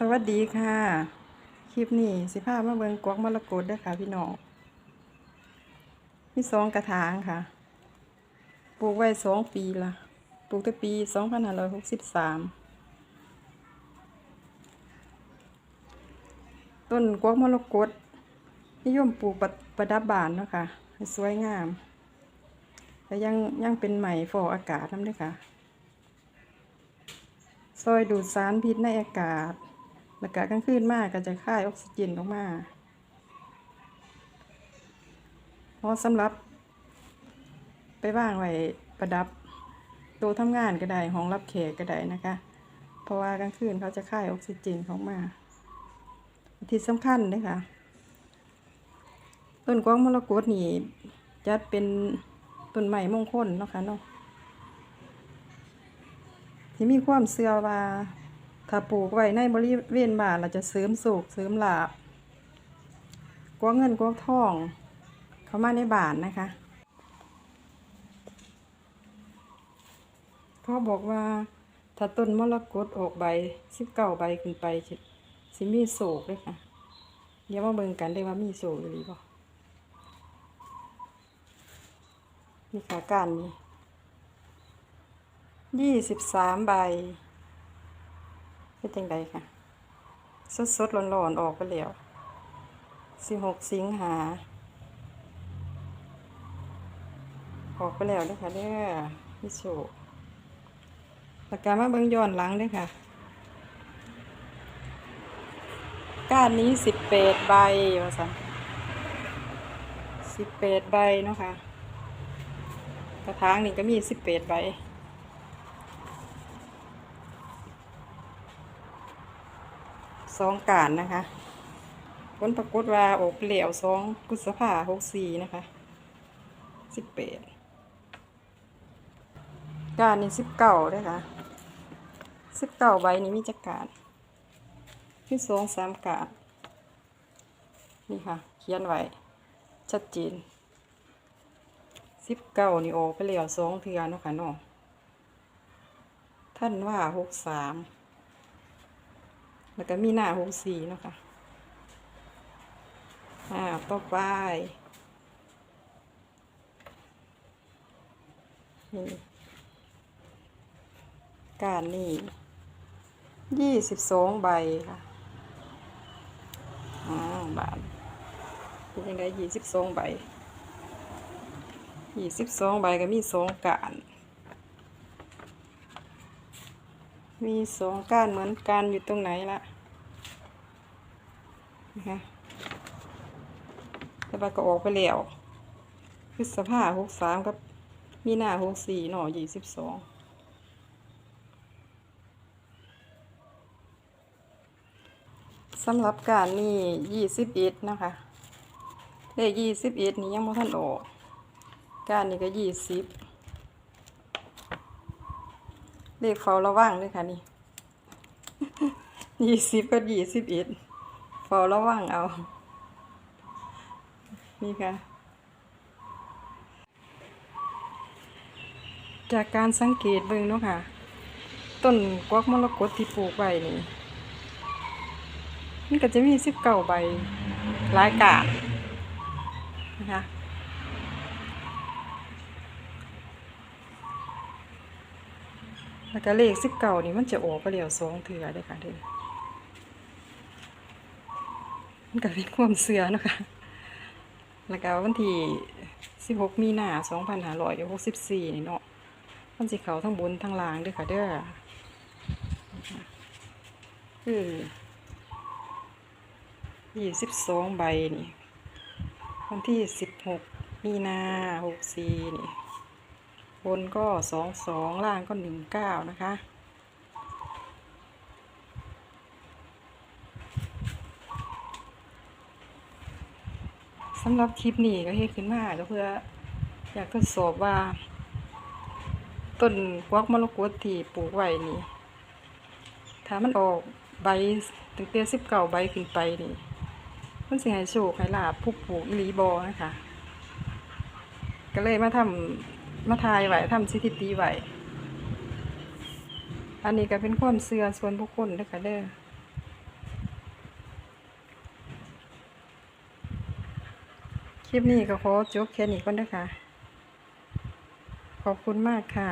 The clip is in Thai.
สวัสดีค่ะ คลิปนี้สิพามาเบิงกวกมรกตด้วยค่ะพี่น้องมีสองกระถางค่ะ ปลูกไว้สองปีละปลูกตั้งปีสองพันห้าร้อยหกสิบสามต้นกวกมรกตนิยมปลูกประประดับบานเนาะค่ะสวยงามแต่ยังยังเป็นใหม่ฟอกอากาศน้ำด้วยค่ะซอยดูดสารพิษในอากาศ อากาศกลางคืนมากก็จะค่ายออกซิเจนออกมาเพราะสำหรับ ไปว่างไว้ประดับต๊ะทำงานก็ได้ห้องรับแขกก็ได้นะคะ เพราะว่ากลางคืนเขาจะค่ายออกซิเจนออกมาที่สำคัญเลยค่ะต้นกวางมรกตนี่จัดเป็นต้นไม้มงคลเนาะค่ะเนาะที่มีความเชื่อว่า ถ้าปลูกไว้ในบริเวณบ้านเราจะเสริมสุขเสริมลาบกวงเงินกวงทอง เข้ามาในบ้านนะคะเขาบอกว่าถ้าต้นมรกตออกใบสิบเก้าใบขึ้นไปสิมีโศกเลยค่ะเดี๋ยวมาเบิ่งกันได้ว่ามีโศกหรือเปล่านี่ค่ะการนี้ยี่สิบสามใบ เป็นจังไดค่ะ สดสดร้อนร้อนๆออกไปแล้วสิหกสิงหา ออกไปแล้วเด้อค่ะเด้อพี่โชคประกามาเบิ่งย้อนหลังด้อค่ะ ก้านนี้สิบแปดใบว่าสันสิบแปดใบเนาะค่ะ กระถางนี่ก็มีสิบแปดใบ สองการนะคะผลปรากฏว่าออกเหลวสองกุศภาหกสี่นะคะสิบแปดการนี่สิบเก้าด้วยค่ะสิบเก้าใบนี้มีจักการที่สองสามการนี่ค่ะ เขียนไว้ ชัดเจนสิบเก้านี่ออกไปแล้วสองเทือนะคะเนาะท่านว่าหกสาม แล้วก็มีหน้าหกสีเนาะคะอ่าต่อไปนี่การนี่ยี่สิบสองใบค่ะอ่าบาทเป็นยังไงยี่สิบสองใบยี่สิบสองใบก็มีสองการ มีสองก้านเหมือนกันอยู่ตรงไหนละนะคะแต่ว่าก็ออกไปแล้วคือสภาหกสามกับมีหน้าหกสี่หน่อยี่สิบสองสำหรับการนี่ยี่สิบเอ็ดนะคะเลขยี่สิบเอ็ดนี้ยังไม่ทันออก การนี่ก็ยี่สิบ เลขเฝ้าระวังเลยค่ะนี่ยี่สิบก็ยี่สิบเอ็ดเฝ้าระวังเอา นี่ค่ะ จากการสังเกตเบิ่งเนาะค่ะ ต้นกวักมรกตที่ปลูกไว้นี่มันก็จะมีสิบเก้าใบหลายกาบนะคะ แล้วก็เลขสิบเก้านี่มันจะออกไปแล้วสองเถื่อเลยค่ะเด้อมันก็เป็นความเสื่อนะคะแล้วก็วันที่สิบหกมีนาสองพันห้าร้อยหกสิบสี่นี่เนาะมันสิเขาทั้งบนทั้งล่างด้วยค่ะเด้อคือยี่สิบสองใบนี่วันที่สิบหกมีนาหกสี่นี่ บนก็สองสองล่างก็หนึ่งเก้านะคะสำหรับคลิปนี้ก็เฮ็ดขึ้นมาก็เพื่ออยากทดสอบว่า ต้นกวักมรกตที่ปลูกไว้นี่ ถ้ามันออกใบตั้งแต่สิบเก้าใบขึ้นไปนี่ มันสิให้โชคให้ลาบผู้ปลูกอีหลีบอนะคะ ก็เลยมาทำ มาทายไหวทำสถิติไหวอันนี้ก็เป็นความเสื่อส่วนบุคคลเด้อค่ะเด้อคลิปนี้ก็ขอจบแค่นี้ก่อนเด้อค่ะ ขอบคุณมากค่ะ